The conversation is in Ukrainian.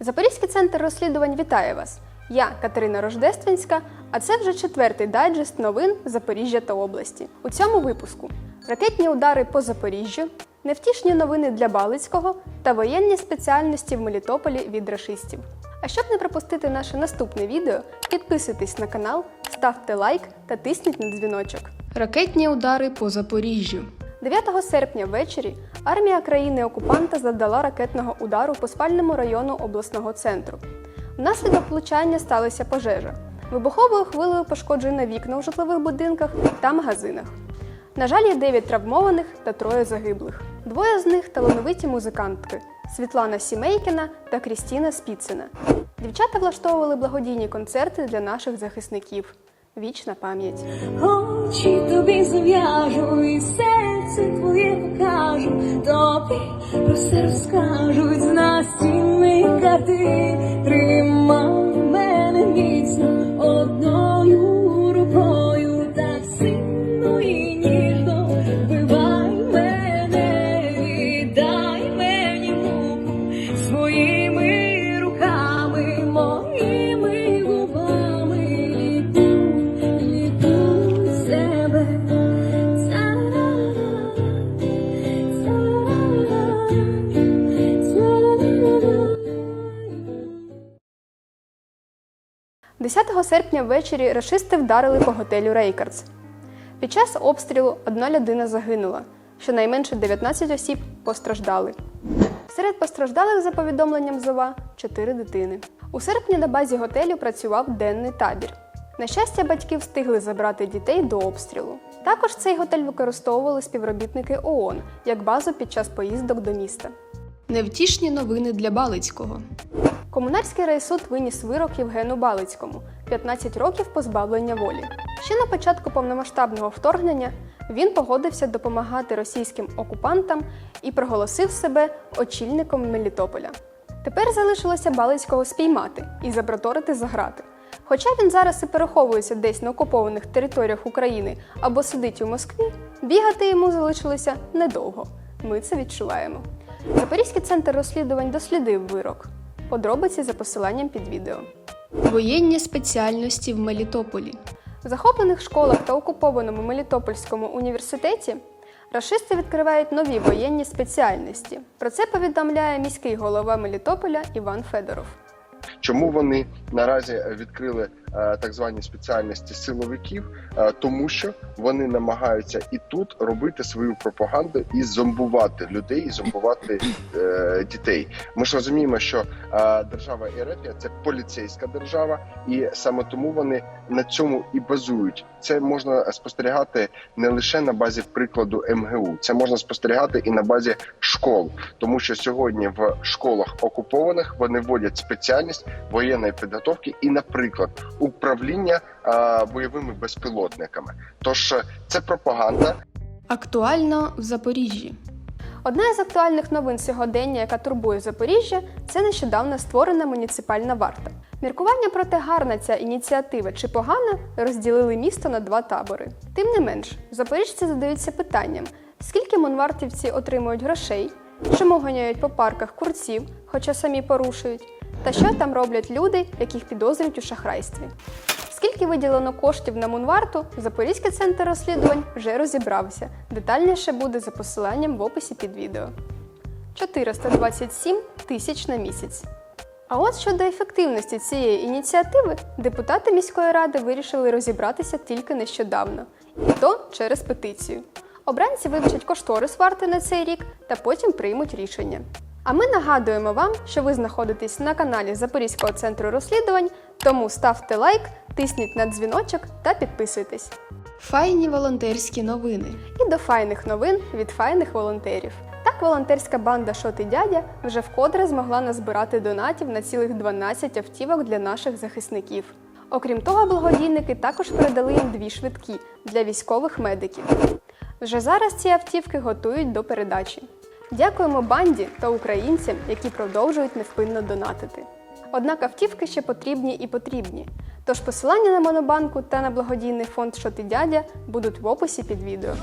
Запорізький центр розслідувань вітає вас. Я Катерина Рождественська, а це вже четвертий дайджест новин Запоріжжя та області. У цьому випуску ракетні удари по Запоріжжю, невтішні новини для Балицького та воєнні спеціальності в Мелітополі від рашистів. А щоб не пропустити наше наступне відео, підписуйтесь на канал, ставте лайк та тисніть на дзвіночок. Ракетні удари по Запоріжжю. 9 серпня ввечері армія країни-окупанта завдала ракетного удару по спальному району обласного центру. Внаслідок влучання сталася пожежа. Вибуховою хвилею пошкоджено вікна у житлових будинках та магазинах. На жаль, є 9 травмованих та троє загиблих. Двоє з них талановиті музикантки Світлана Сімейкіна та Крістіна Спіцина. Дівчата влаштовували благодійні концерти для наших захисників. Вічна пам'ять. Очі тобі зав'яжу і серце твоє покажу, тобі про все розкажуть з настінних карти. Тримай мене міцно 10 серпня ввечері рашисти вдарили по готелю Рейкардс. Під час обстрілу одна людина загинула, щонайменше 19 осіб постраждали. Серед постраждалих, за повідомленням ЗОВА, 4 дитини. У серпні на базі готелю працював денний табір. На щастя, батьки встигли забрати дітей до обстрілу. Також цей готель використовували співробітники ООН як базу під час поїздок до міста. Невтішні новини для Балицького. Комунарський райсуд виніс вирок Євгену Балицькому 15 років позбавлення волі. Ще на початку повномасштабного вторгнення він погодився допомагати російським окупантам і проголосив себе очільником Мелітополя. Тепер залишилося Балицького спіймати і запроторити за грати. Хоча він зараз і переховується десь на окупованих територіях України або сидить у Москві, бігати йому залишилося недовго. Ми це відчуваємо. Запорізький центр розслідувань дослідив вирок. Подробиці за посиланням під відео. Воєнні спеціальності в Мелітополі. В захоплених школах та окупованому Мелітопольському університеті рашисти відкривають нові воєнні спеціальності. Про це повідомляє міський голова Мелітополя Іван Федоров. Чому вони наразі відкрили так звані спеціальності силовиків? Е, тому що вони намагаються і тут робити свою пропаганду і зомбувати людей, і зомбувати е, дітей. Ми ж розуміємо, що е, держава Ерефія це поліцейська держава, і саме тому вони на цьому і базують. Це можна спостерігати не лише на базі прикладу МГУ, це можна спостерігати і на базі школ, тому що сьогодні в школах окупованих вони вводять спеціальність воєнної підготовки і, наприклад, управління бойовими безпілотниками. Тож е, це пропаганда. Актуально в Запоріжжі. Одна із актуальних новин сьогодення, яка турбує Запоріжжя, це нещодавно створена муніципальна варта. Міркування про те, гарна ця ініціатива чи погана, розділили місто на два табори. Тим не менш, запоріжці задаються питанням, скільки монвартівці отримують грошей, чому ганяють по парках курців, хоча самі порушують, та що там роблять люди, яких підозрюють у шахрайстві. Скільки виділено коштів на Мунварту, Запорізький центр розслідувань вже розібрався. Детальніше буде за посиланням в описі під відео. 427 тисяч на місяць. А от щодо ефективності цієї ініціативи, депутати міської ради вирішили розібратися тільки нещодавно, і то через петицію. Обранці вивчать кошторис варти на цей рік та потім приймуть рішення. А ми нагадуємо вам, що ви знаходитесь на каналі Запорізького центру розслідувань, тому ставте лайк, тисніть на дзвіночок та підписуйтесь. Файні волонтерські новини. І до файних новин від файних волонтерів. Так, волонтерська банда Шоти дядя вже вкотре змогла назбирати донатів на цілих 12 автівок для наших захисників. Окрім того, благодійники також передали їм дві швидкі для військових медиків. Вже зараз ці автівки готують до передачі. Дякуємо банді та українцям, які продовжують невпинно донатити. Однак автівки ще потрібні і потрібні. Тож посилання на Монобанку та на благодійний фонд «Що ти дядя будуть в описі під відео.